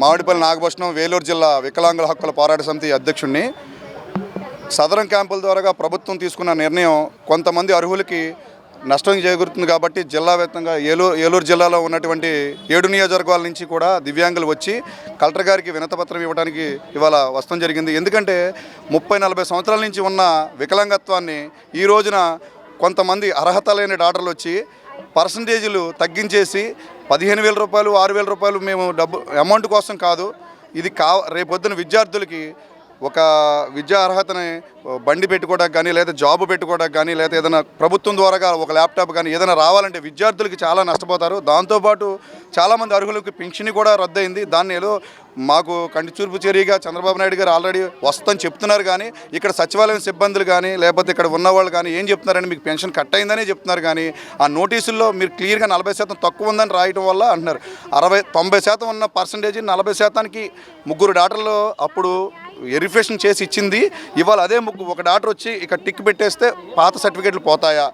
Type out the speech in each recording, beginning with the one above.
మామిడిపల్లి నాగభూషణం వేలూరు జిల్లా వికలాంగుల హక్కుల పోరాట సమితి అధ్యక్షుడిని సదరం క్యాంపుల ద్వారా ప్రభుత్వం తీసుకున్న నిర్ణయం కొంతమంది అర్హులకి నష్టం చేకూరుతుంది కాబట్టి జిల్లా వ్యాప్తంగా ఏలూరు ఏలూరు జిల్లాలో ఉన్నటువంటి ఏడు నియోజకవర్గాల నుంచి కూడా దివ్యాంగులు వచ్చి కలెక్టర్ గారికి వినతపత్రం ఇవ్వడానికి ఇవాళ వస్తం జరిగింది. ఎందుకంటే ముప్పై నలభై సంవత్సరాల నుంచి ఉన్న వికలాంగత్వాన్ని ఈ రోజున కొంతమంది అర్హత లేని డాక్టర్లు వచ్చి పర్సంటేజీలు తగ్గించేసి పదిహేను వేల రూపాయలు ఆరు వేల రూపాయలు మేము డబ్బు అమౌంట్ కోసం కాదు. ఇది కా రేపొద్దున విద్యార్థులకి ఒక విద్యా అర్హతని బండి పెట్టుకోవడానికి కానీ లేదా జాబ్ పెట్టుకోవడానికి కానీ లేదా ఏదైనా ప్రభుత్వం ద్వారా ఒక ల్యాప్టాప్ కానీ ఏదైనా రావాలంటే విద్యార్థులకి చాలా నష్టపోతారు. దాంతోపాటు చాలామంది అర్హులకు పింఛన్ కూడా రద్దయింది. దాన్ని ఏదో మాకు కంటి చూర్పు చర్యగా చంద్రబాబు నాయుడు గారు ఆల్రెడీ వస్తుందని చెప్తున్నారు కానీ ఇక్కడ సచివాలయం సిబ్బందులు కానీ లేకపోతే ఇక్కడ ఉన్నవాళ్ళు కానీ ఏం చెప్తున్నారని మీకు పెన్షన్ కట్ అయిందని చెప్తున్నారు కానీ ఆ నోటీసుల్లో మీరు క్లియర్గా నలభై శాతం తక్కువ ఉందని రాయటం వల్ల అంటున్నారు. అరవై తొంభై శాతం ఉన్న పర్సంటేజ్ నలభై శాతానికి ముగ్గురు డాక్టర్లు అప్పుడు వెరిఫికేషన్ చేసి ఇచ్చింది. ఇవాళ అదే ముగ్గు ఒక డాక్టర్ వచ్చి ఇక్కడ టిక్ పెట్టేస్తే పాత సర్టిఫికేట్లు పోతాయా?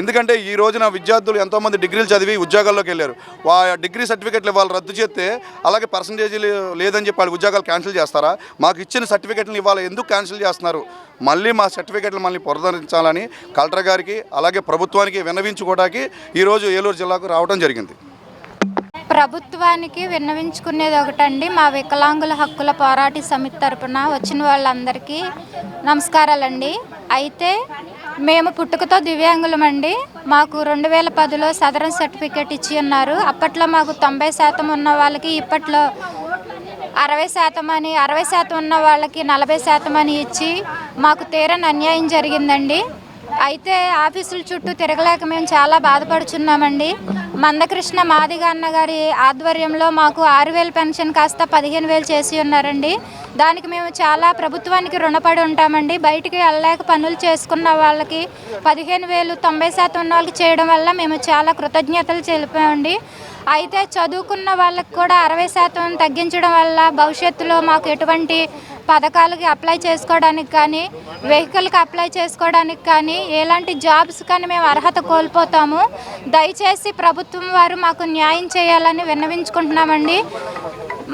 ఎందుకంటే ఈ రోజున విద్యార్థులు ఎంతోమంది డిగ్రీలు చదివి ఉద్యోగాల్లోకి వెళ్ళారు. వా డిగ్రీ సర్టిఫికేట్లు ఇవాళ రద్దు చేస్తే అలాగే పర్సంటేజీలు లేదని చెప్పి ఉద్యోగాలు క్యాన్సిల్ చేస్తారా? మాకు ఇచ్చిన సర్టిఫికేట్లు ఇవాళ ఎందుకు క్యాన్సిల్ చేస్తున్నారు? మళ్ళీ మా సర్టిఫికేట్లు మళ్ళీ పునరుద్ధరించాలని కలెక్టర్ గారికి అలాగే ప్రభుత్వానికి విన్నవించుకోవడానికి ఈరోజు ఏలూరు జిల్లాకు రావడం జరిగింది. ప్రభుత్వానికి విన్నవించుకునేది ఒకటండి మా వికలాంగుల హక్కుల పోరాట సమితి తరపున వచ్చిన వాళ్ళందరికీ నమస్కారాలండి. అయితే మేము పుట్టుకతో దివ్యాంగులమండి. మాకు రెండు వేల పదిలో సదరన్ సర్టిఫికేట్ ఇచ్చి ఉన్నారు. అప్పట్లో మాకు తొంభై శాతం ఉన్న వాళ్ళకి ఇప్పట్లో అరవై శాతం అని అరవై శాతం ఉన్న వాళ్ళకి నలభై శాతం అని ఇచ్చి మాకు తీరని అన్యాయం జరిగిందండి. అయితే ఆఫీసుల చుట్టూ తిరగలేక మేము చాలా బాధపడుచున్నామండి. మందకృష్ణ మాదిగ అన్న గారి ఆధ్వర్యంలో మాకు ఆరు వేలు పెన్షన్ కాస్త పదిహేను వేలు చేసి ఉన్నారండి. దానికి మేము చాలా ప్రభుత్వానికి రుణపడి ఉంటామండి. బయటికి వెళ్ళలేక పనులు చేసుకున్న వాళ్ళకి పదిహేను వేలు తొంభై శాతం ఉన్న వాళ్ళకి చేయడం వల్ల మేము చాలా కృతజ్ఞతలు తెలిపామండి. అయితే చదువుకున్న వాళ్ళకి కూడా అరవై శాతం తగ్గించడం వల్ల భవిష్యత్తులో మాకు ఎటువంటి పథకాలకి అప్లై చేసుకోవడానికి కానీ వెహికల్కి అప్లై చేసుకోవడానికి కానీ ఎలాంటి జాబ్స్ కానీ మేము అర్హత కోల్పోతాము. దయచేసి ప్రభుత్వం వారు మాకు న్యాయం చేయాలని విన్నవించుకుంటున్నామండి.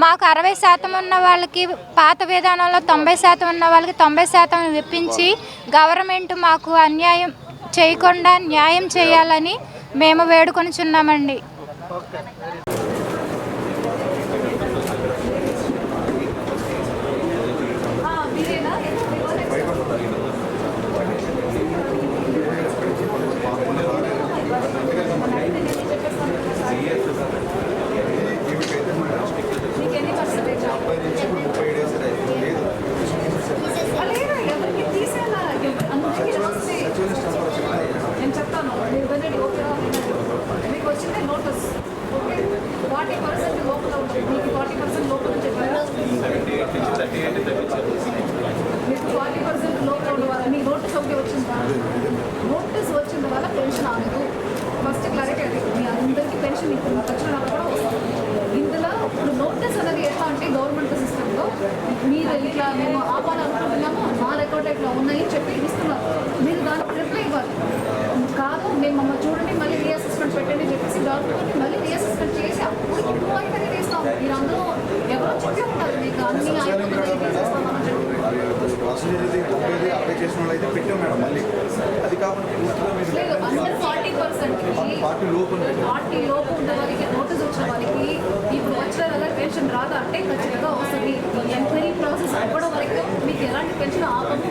మాకు అరవై శాతం ఉన్న వాళ్ళకి పాత విధానంలో తొంభై శాతం ఉన్న వాళ్ళకి తొంభై శాతం ఇప్పించి గవర్నమెంట్ మాకు అన్యాయం చేయకుండా న్యాయం చేయాలని మేము వేడుకొనిచున్నామండి నేను చెప్తాను మీరు వినండి ఓకేనా మీకు వచ్చింది నోటీస్ ఓకే ఫార్టీ పర్సెంట్ లోపల ఉంటుంది మీకు ఫార్టీ పర్సెంట్ లోపల చెప్పారా మీకు ఫార్టీ పర్సెంట్ లోపల ఉండవాలి మీకు నోటీస్ ఒకటి వచ్చిందా నోటీస్ వచ్చిన వల్ల పెన్షన్ ఆగదు ఫస్ట్ క్లారిటీ అది మీ అందరికీ పెన్షన్ ఇప్పుడు మీకు వచ్చిన వాళ్ళు కూడా వస్తుంది ఇందులో ఇప్పుడు నోటీస్ అనేది ఎట్లా అంటే గవర్నమెంట్ సిస్టంలో మీరు ఇట్లా మేము ఆపాలనుకుంటున్నాము మా రికార్డ్ ఇట్లా ఉన్నాయి చెప్పి ఇస్తున్నారు మీరు దానికి రిప్లై ఇవ్వాలి కాదు మేము మమ్మల్ని చూడండి మళ్ళీ రీఅసెస్మెంట్ పెట్టండి చెప్పేసి డాక్టర్ని మళ్ళీ రీఅసెస్మెంట్ చేసి అప్పుడు ఇప్పుడు అయితే చేస్తాం మీరు అందరూ ఎవరో చెప్పి ఉంటారు మీకు అన్ని అయిపోతున్నాయి తీసేస్తామని చెప్పి పర్సంటేజ్ తొంభైది అప్లై చేసిన వాళ్ళు అయితే పెట్టాం మేడం మళ్ళీ అది కాకుండా పూర్తిగా మీరు లేదు అందరు ఫార్టీ ఫార్టీ లోపు పార్టీ లోపు ఉన్న వాళ్ళకి నోటీస్ వచ్చిన వాళ్ళకి ఇప్పుడు వచ్చిన కదా పెన్షన్ రాదా అంటే ఖచ్చితంగా వస్తుంది. ఎంక్వైరీ ప్రాసెస్ అవ్వడం వరకు మీకు ఎలాంటి పెన్షన్ ఆపము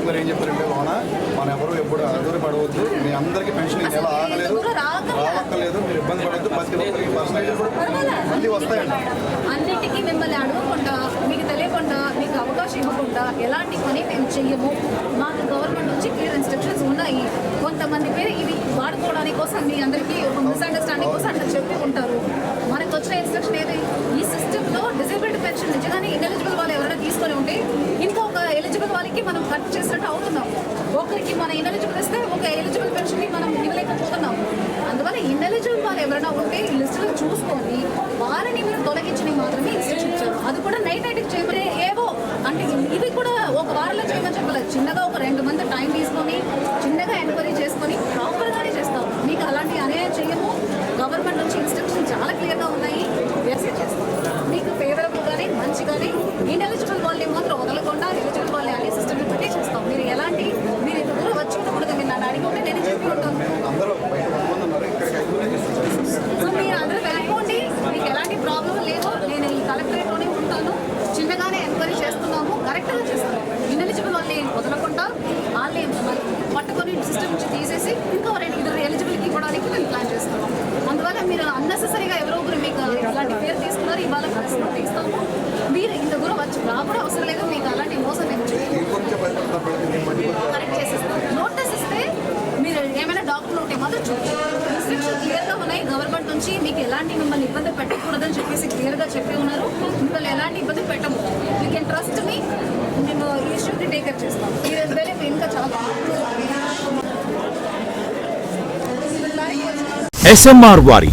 కలెక్టర్ గారు ఏం చెప్పారంటే లోన మనం ఎవరు ఎప్పుడు అదూరి పడవద్దు. మీ అందరికీ పెన్షన్ ఎలా ఆగలేదు. రావక్కర్లేదు. మీరు ఇబ్బంది పడద్దు ప్రతి ఒక్కరికి పర్సనైజ్ మళ్ళీ వస్తాయండి అన్నిటికీ మిమ్మల్ని అడగకుండా మీకు తెలియకుండా మీకు అవకాశం ఇవ్వకుండా ఎలాంటి పని మేము చెయ్యము? మాకు గవర్నమెంట్ నుంచి క్లియర్ ఇన్స్ట్రక్షన్స్ ఉన్నాయి. కొంతమంది పేరు ఇవి వాడుకోవడానికి కోసం మీ అందరికీ ఒక మిస్అండర్స్టాండింగ్ కోసం అట్లా చెప్పి ఉంటారు. ఎలిజిబుల్ మనం కట్ చేసినట్టు అవుతున్నాం. ఒకరికి మన ఇన్ఎలిజిబుల్ ఇస్తే ఒక ఎలిజిబుల్ పెన్షన్ని మనం ఇవ్వలేకపోతున్నాం. అందువల్ల ఇన్ఎలిజిబుల్ వాళ్ళు ఎవరైనా ఉంటే ఈ లిస్టులో చూసుకొని వారిని మీరు తొలగించని మాత్రమే ఇచ్చారు అది కూడా నైట్ నైట్కి చేయమని ఏవో. అంటే ఇవి కూడా ఒక వారంలో చేయమని చెప్పలేదు. చిన్నగా ఒక రెండు మంది టైం తీసుకొని చిన్నగా ఎంక్వైరీ చేసుకొని ప్రాపర్గానే చేస్తాం మీకు అలాంటి అన్యాయం చేయము గవర్నమెంట్ నుంచి ఇన్స్ట్రక్షన్ చాలా క్లియర్గా ఉన్నాయి వేసే చేస్తాం మీకు ఫేవరబుల్ కానీ మంచి కానీ ఇన్ఎలిజిబుల్ వాళ్ళని మాత్రం వదలకుండా ఎలిజిబుల్ వాళ్ళని అన్ని సిస్టమ్ పెట్టి చేస్తాం మీరు ఎలాంటి మీరు ఇంత దూరం వచ్చి ఉన్నప్పుడు మీరు నన్ను అడిగి ఉంటే నేను చెప్పి ఉంటాను అందరూ బయట వంద ఉన్నారు ఇక్కడికి ఐదు మంది తీసుకొచ్చారు సో మీరు అందరూ వెళ్ళిపోండి మీకు ఎలాంటి ప్రాబ్లం లేదు నేను ఈ కలెక్టరేట్లోనే ఉంటాను చిన్నగానే ఎంక్వైరీ చేస్తున్నాము కరెక్ట్గా చేస్తాము ఇన్ఎలిజిబుల్ వాళ్ళని వదలకుండా వాళ్ళని మరి పట్టుకొని సిస్టమ్ నుంచి తీసేసి ఇంకా రెండు ఇద్దరు ఎలిజిబిలిటీ ఇవ్వడానికి మేము ప్లాన్ చేస్తున్నాం అందువల్ల మీరు అన్నెసెసరీగా ఎవరో ఒకరు మీకు ఇలాంటి పేరు తీసుకున్నారు ఇవాళ కలిసి తీస్తాము. మీరు ఇంత దూరం వచ్చి రా కూడా అవసరం లేదు మీకు అలాంటి మోసం కరెక్ట్ చేసేస్తాం. నోటీస్ ఇస్తే మీరు ఏమైనా డాక్టర్ ఉంటే మాత్రం చూడండి. క్లియర్గా ఉన్నాయి. గవర్నమెంట్ నుంచి మీకు ఎలాంటి మిమ్మల్ని ఇబ్బంది పెట్టకూడదని చెప్పేసి క్లియర్గా చెప్పి ఉన్నారు. మిమ్మల్ని ఎలాంటి ఇబ్బంది పెట్టము. యూ కెన్ ట్రస్ట్ మీ మేము ఈ ఇష్యూని టేకప్ చేస్తాం. ఈ రెండు వేలు ఇంకా చాలా ఎస్ఎంఆర్ వారి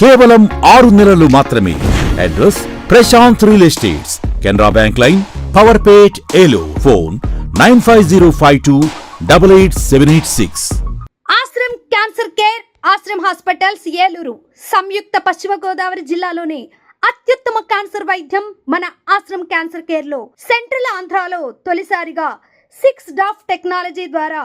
కేవలం ఆరు నెలలు మాత్రమే. Address Prashanth real estates Canara bank line Powerpet ఏలో phone nine five zero five two double eight seven eight six. Ashram cancer care Ashram hospitals Eluru. సంయుక్త పశ్చిమ గోదావరి జిల్లాలోని అత్యుత్తమ క్యాన్సర్ వైద్యం మన ఆశ్రమ్ క్యాన్సర్ కేర్లో సెంట్రల్ ఆంధ్రాలో తొలిసారిగా సిక్స్ డాఫ్ టెక్నాలజీ ద్వారా